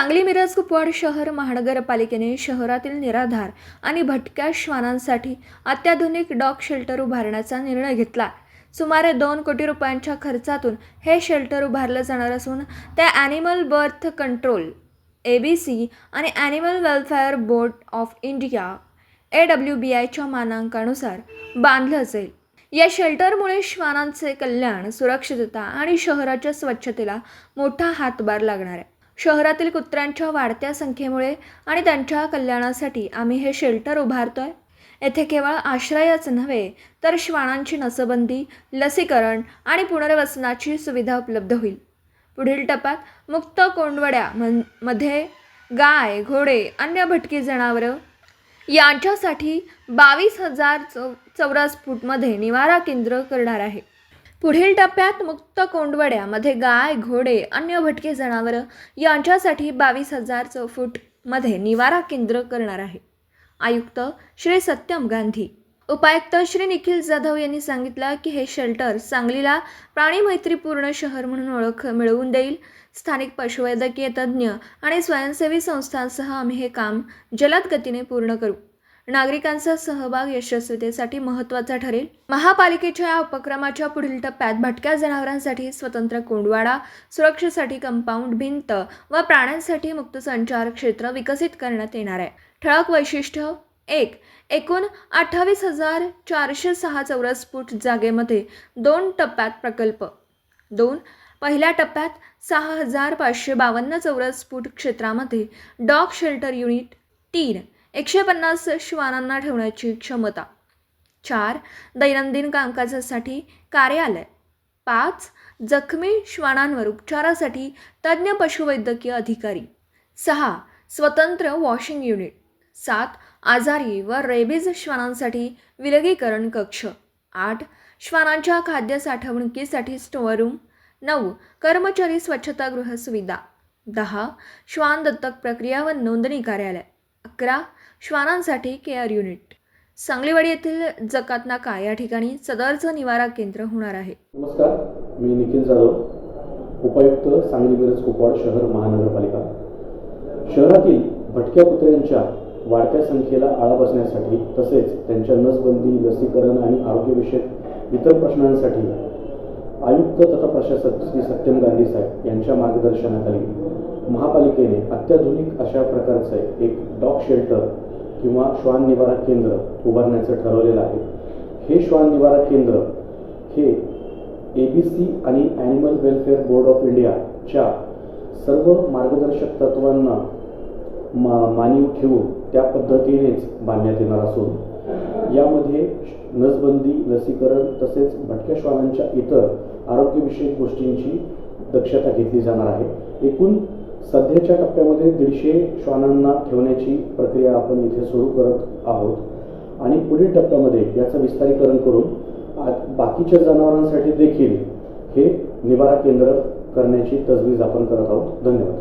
सांगली मिरज कुपवाड शहर महानगरपालिकेने शहरातील निराधार आणि भटक्या श्वानांसाठी अत्याधुनिक डॉग शेल्टर उभारण्याचा निर्णय घेतला. सुमारे दोन कोटी रुपयांच्या खर्चातून हे शेल्टर उभारलं जाणार असून त्या animal birth control A B C आणि animal welfare board of India A W B आयच्या मानांकानुसार बांधलं जाईल या शेल्टरमुळे श्वानांचे कल्याण सुरक्षितता आणि शहराच्या स्वच्छतेला मोठा हातभार लागणार आहे. शहरातील कुत्र्यांच्या वाढत्या संख्येमुळे आणि त्यांच्या कल्याणासाठी आम्ही हे शेल्टर उभारतोय. येथे केवळ आश्रयच नव्हे तर श्वानांची नसबंदी लसीकरण आणि पुनर्वसनाची सुविधा उपलब्ध होईल. पुढील टप्प्यात मुक्त कोंडवड्या मनमध्ये गाय घोडे अन्य भटकी जनावरं. यांच्यासाठी बावीस हजार चौ चौरस फूटमध्ये निवारा केंद्र करणार आहे. पुढील टप्प्यात मुक्त कोंडवड्यामध्ये गाय घोडे अन्य भटके जनावरं यांच्यासाठी बावीस हजार चौफूटमध्ये निवारा केंद्र करणार आहे. आयुक्त श्री सत्यम गांधी. उपायुक्त श्री निखिल जाधव यांनी सांगितलं की हे शेल्टर सांगलीला प्राणीमैत्रीपूर्ण शहर म्हणून ओळख मिळवून देईल. स्थानिक पशुवैद्यकीय तज्ज्ञ आणि स्वयंसेवी संस्थांसह आम्ही हे काम जलद गतीने पूर्ण करू. नागरिकांचा सहभाग यशस्वीतेसाठी महत्त्वाचा ठरेल. महापालिकेच्या या उपक्रमाच्या पुढील टप्प्यात भटक्या जनावरांसाठी स्वतंत्र कोंडवाडा सुरक्षेसाठी कंपाऊंड भिंत व प्राण्यांसाठी मुक्त संचार क्षेत्र विकसित करण्यात येणार आहे. ठळक वैशिष्ट्य एक एकूण अठ्ठावीस हजार चारशे सहा चौरस फूट जागेमध्ये दोन टप्प्यात प्रकल्प. दोन पहिल्या टप्प्यात सहा हजार पाचशे बावन्न चौरस फूट क्षेत्रामध्ये डॉग शेल्टर युनिट. तीन एकशे पन्नास श्वानांना ठेवण्याची क्षमता. चार दैनंदिन कामकाजासाठी कार्यालय. पाच जखमी श्वानांवर उपचारासाठी तज्ज्ञ पशुवैद्यकीय अधिकारी. सहा स्वतंत्र वॉशिंग युनिट. सात आजारी व रेबीज श्वानांसाठी विलगीकरण कक्ष. आठ श्वानांच्या खाद्य साठवणुकीसाठी स्टोअरूम नऊ कर्मचारी स्वच्छतागृह सुविधा. दहा श्वान दत्तक प्रक्रिया व नोंदणी कार्यालय. अकरा श्वानांसाठी केअर युनिट. सांगलीवाडी येथील जकात नाका या ठिकाणी सदरचं निवारा केंद्र होणार आहे. नमस्कार मी निखिल जाधव उपायुक्त सांगली मिरज कुपवाड शहर महानगरपालिका. शहरातील भटक्या कुत्र्यांच्या वाढत्या संख्येला आळा बसण्यासाठी तसेच त्यांच्या नसबंदी लसीकरण आणि आरोग्यविषयक इतर प्रश्नांसाठी आयुक्त तथा प्रशासक श्री सत्यम गांधी साहेब यांच्या मार्गदर्शनाखाली महापालिकेने अत्याधुनिक अशा प्रकारचं एक डॉग शेल्टर किंवा श्वान निवारा केंद्र उभारण्याचं ठरवलेलं आहे. हे श्वान निवारा केंद्र हे ए बी सी आणि ॲनिमल वेलफेअर बोर्ड ऑफ इंडियाच्या सर्व मार्गदर्शक तत्वांना मा मानीव ठेवून त्या पद्धतीनेच बांधण्यात येणार असून यामध्ये नसबंदी लसीकरण तसेच भटक्या श्वानांच्या इतर आरोग्यविषयक गोष्टींची दक्षता घेतली जाणार आहे. एकूण सध्याच्या टप्प्यामध्ये दीडशे श्वानांना ठेवण्याची प्रक्रिया आपण इथे सुरू करत आहोत. आणि पुढील टप्प्यामध्ये याचं विस्तारीकरण करून आ- बाकीच्या जनावरांसाठी देखील हे निवारा केंद्र करण्याची तजवीज आपण करत आहोत. धन्यवाद.